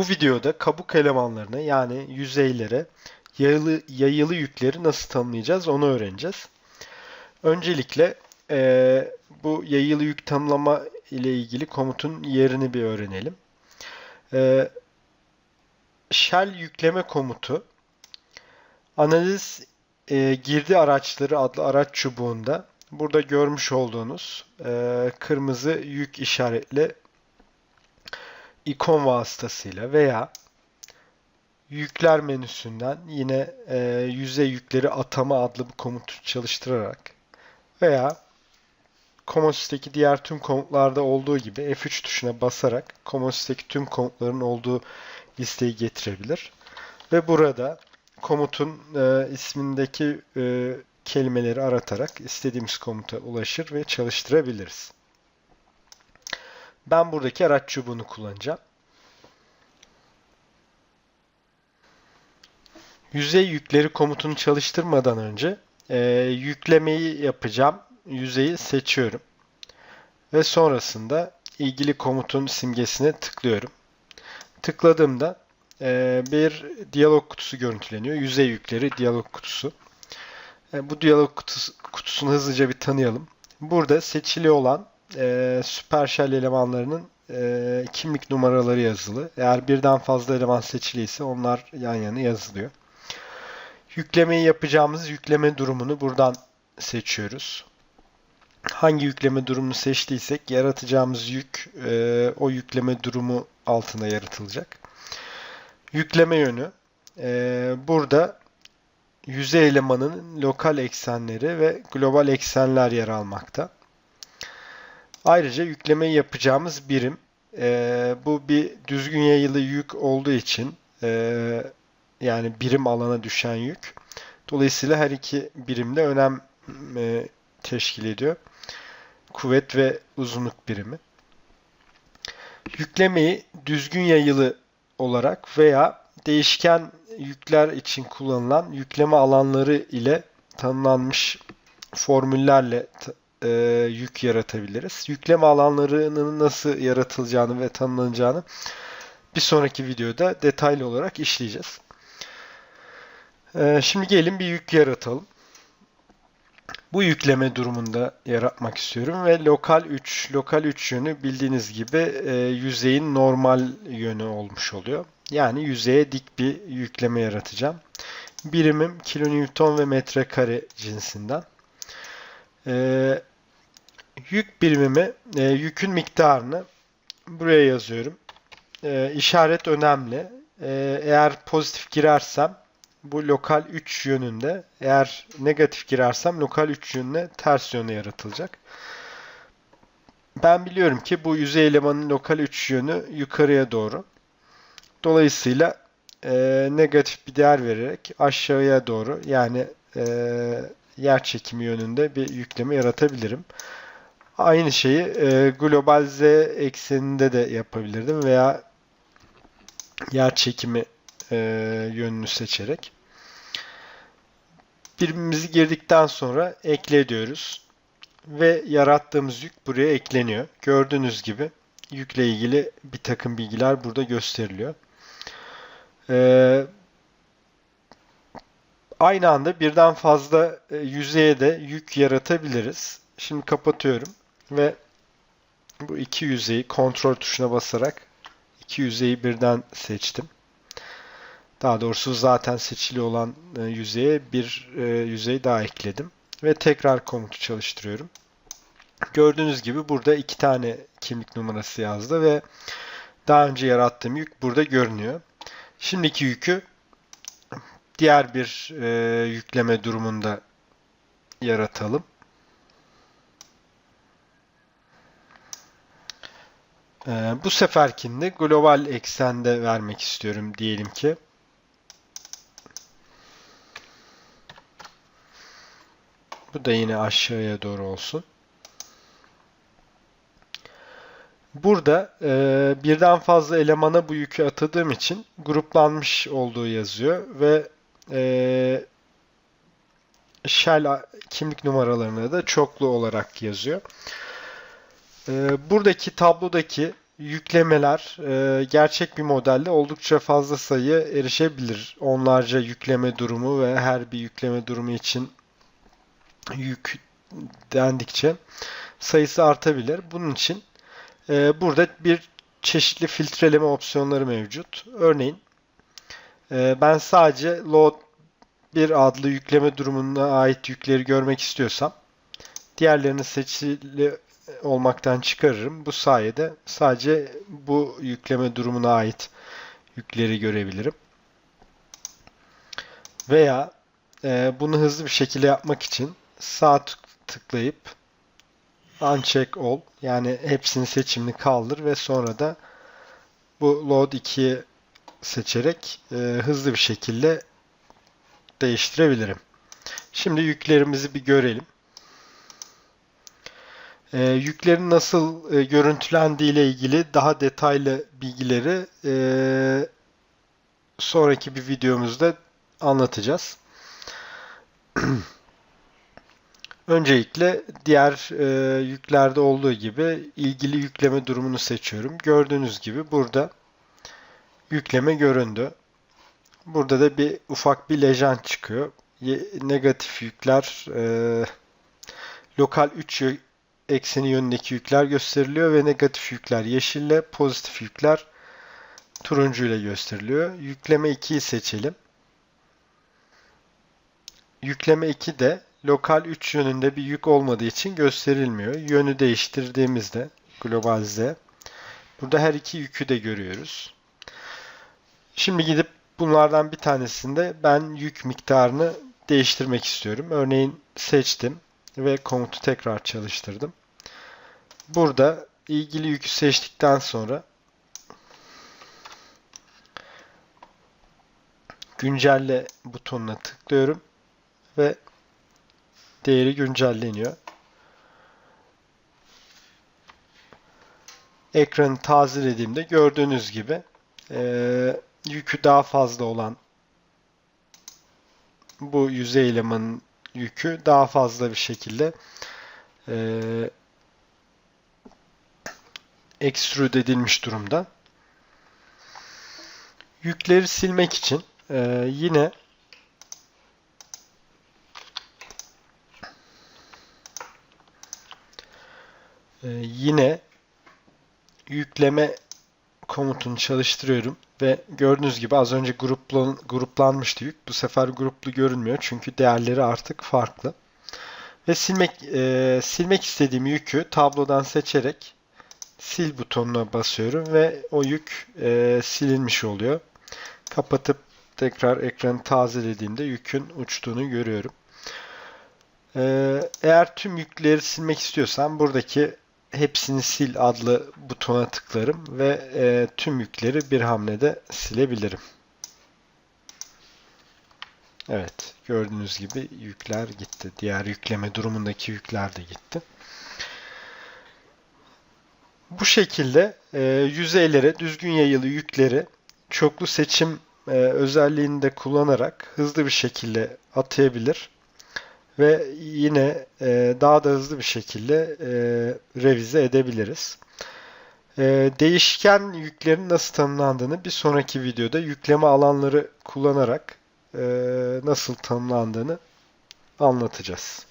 Bu videoda kabuk elemanlarını yani yüzeylere yayılı, yayılı yükleri nasıl tanımlayacağız onu öğreneceğiz. Öncelikle eee, bu yayılı yük tanımlama ile ilgili komutun yerini bir öğrenelim. Eee, shell yükleme komutu analiz eee, girdi araçları adlı araç çubuğunda burada görmüş olduğunuz eee, kırmızı yük işaretli ikon vasıtasıyla veya yükler menüsünden yine e, yüzey yükleri atama adlı bu komutu çalıştırarak veya Comosys'teki diğer tüm komutlarda olduğu gibi F3 tuşuna basarak Comosys'teki tüm komutların olduğu listeyi getirebilir. Ve burada komutun e, ismindeki e, kelimeleri aratarak istediğimiz komuta ulaşır ve çalıştırabiliriz. Ben buradaki araç çubuğunu kullanacağım. Yüzey yükleri komutunu çalıştırmadan önce e, yüklemeyi yapacağım. Yüzeyi seçiyorum. Ve sonrasında ilgili komutun simgesine tıklıyorum. Tıkladığımda e, bir diyalog kutusu görüntüleniyor. Yüzey yükleri diyalog kutusu. E, bu diyalog kutusu, kutusunu hızlıca bir tanıyalım. Burada seçili olan e, Supershell elemanlarının e, kimlik numaraları yazılı. Eğer birden fazla eleman seçiliyse onlar yan yana yazılıyor. Yüklemeyi yapacağımız yükleme durumunu buradan seçiyoruz. Hangi yükleme durumunu seçtiysek yaratacağımız yük e, o yükleme durumu altında yaratılacak. Yükleme yönü e, burada yüzey elemanının lokal eksenleri ve global eksenler yer almakta. Ayrıca yüklemeyi yapacağımız birim e, bu bir düzgün yayılı yük olduğu için e, yani birim alana düşen yük. Dolayısıyla her iki birimde önem e, teşkil ediyor. Kuvvet ve uzunluk birimi. Yüklemeyi düzgün yayılı olarak veya değişken yükler için kullanılan yükleme alanları ile tanımlanmış formüllerle e, yük yaratabiliriz. Yükleme alanlarının nasıl yaratılacağını ve tanımlanacağını bir sonraki videoda detaylı olarak işleyeceğiz. E, şimdi gelin bir yük yaratalım. Bu yükleme durumunda yaratmak istiyorum ve lokal 3, lokal 3 yönü bildiğiniz gibi e, yüzeyin normal yönü olmuş oluyor. Yani yüzeye dik bir yükleme yaratacağım. Birimim kilonewton ve metrekare cinsinden. E, yük birimimi, e, yükün miktarını buraya yazıyorum. E, işaret önemli. E, eğer pozitif girersem bu lokal 3 yönünde, eğer negatif girersem lokal 3 yönüne ters yöne yaratılacak. Ben biliyorum ki bu yüzey elemanın lokal 3 yönü yukarıya doğru. Dolayısıyla e, negatif bir değer vererek aşağıya doğru yani e, yer çekimi yönünde bir yükleme yaratabilirim. Aynı şeyi e, global z ekseninde de yapabilirdim veya yer çekimi e, yönünü seçerek. Birimimizi girdikten sonra ekle diyoruz. Ve yarattığımız yük buraya ekleniyor. Gördüğünüz gibi yükle ilgili bir takım bilgiler burada gösteriliyor. Ee, aynı anda birden fazla e, yüzeye de yük yaratabiliriz. Şimdi kapatıyorum ve bu iki yüzeyi kontrol tuşuna basarak iki yüzeyi birden seçtim. Daha doğrusu zaten seçili olan e, yüzeye bir e, yüzey daha ekledim. Ve tekrar komutu çalıştırıyorum. Gördüğünüz gibi burada iki tane kimlik numarası yazdı ve daha önce yarattığım yük burada görünüyor. Şimdiki yükü diğer bir e, yükleme durumunda yaratalım. E, bu seferkinde global eksende vermek istiyorum diyelim ki. Bu da yine aşağıya doğru olsun. Burada e, birden fazla elemana bu yükü atadığım için gruplanmış olduğu yazıyor ve e, shell kimlik numaralarını da çoklu olarak yazıyor. E, buradaki tablodaki yüklemeler e, gerçek bir modelde oldukça fazla sayı erişebilir. Onlarca yükleme durumu ve her bir yükleme durumu için yük dendikçe sayısı artabilir. Bunun için e, burada bir çeşitli filtreleme opsiyonları mevcut. Örneğin e, ben sadece load bir adlı yükleme durumuna ait yükleri görmek istiyorsam diğerlerini seçili olmaktan çıkarırım. Bu sayede sadece bu yükleme durumuna ait yükleri görebilirim. Veya e, bunu hızlı bir şekilde yapmak için sağ tık- tıklayıp uncheck all yani hepsinin seçimini kaldır ve sonra da bu load 2'yi seçerek e, hızlı bir şekilde değiştirebilirim. Şimdi yüklerimizi bir görelim. E, yüklerin nasıl e, görüntülendiği ile ilgili daha detaylı bilgileri e, sonraki bir videomuzda anlatacağız. Öncelikle diğer e, yüklerde olduğu gibi ilgili yükleme durumunu seçiyorum. Gördüğünüz gibi burada yükleme göründü. Burada da bir ufak bir lejen çıkıyor. Negatif yükler e, lokal 3 yö- ekseni yönündeki yükler gösteriliyor ve negatif yükler yeşille, pozitif yükler turuncu ile gösteriliyor. Yükleme 2'yi seçelim. Yükleme 2 de lokal 3 yönünde bir yük olmadığı için gösterilmiyor. Yönü değiştirdiğimizde global Z burada her iki yükü de görüyoruz. Şimdi gidip bunlardan bir tanesinde ben yük miktarını değiştirmek istiyorum. Örneğin seçtim ve komutu tekrar çalıştırdım. Burada ilgili yükü seçtikten sonra güncelle butonuna tıklıyorum ve değeri güncelleniyor. Ekranı tazelediğimde gördüğünüz gibi eee, yükü daha fazla olan bu yüzey elemanın yükü daha fazla bir şekilde eee extrude edilmiş durumda. Yükleri silmek için eee, yine eee, yine yükleme komutunu çalıştırıyorum ve gördüğünüz gibi az önce gruplan, gruplanmıştı yük. Bu sefer gruplu görünmüyor çünkü değerleri artık farklı. Ve silmek eee, silmek istediğim yükü tablodan seçerek sil butonuna basıyorum ve o yük eee, silinmiş oluyor. Kapatıp tekrar ekranı tazelediğimde yükün uçtuğunu görüyorum. Eee, eğer tüm yükleri silmek istiyorsam buradaki hepsini sil adlı butona tıklarım ve eee, tüm yükleri bir hamlede silebilirim. Evet, gördüğünüz gibi yükler gitti. Diğer yükleme durumundaki yükler de gitti. Bu şekilde e, yüzeylere düzgün yayılı yükleri çoklu seçim e, özelliğini de kullanarak hızlı bir şekilde atayabilir ve yine e, daha da hızlı bir şekilde e, revize edebiliriz. E, değişken yüklerin nasıl tanımlandığını bir sonraki videoda yükleme alanları kullanarak e, nasıl tanımlandığını anlatacağız.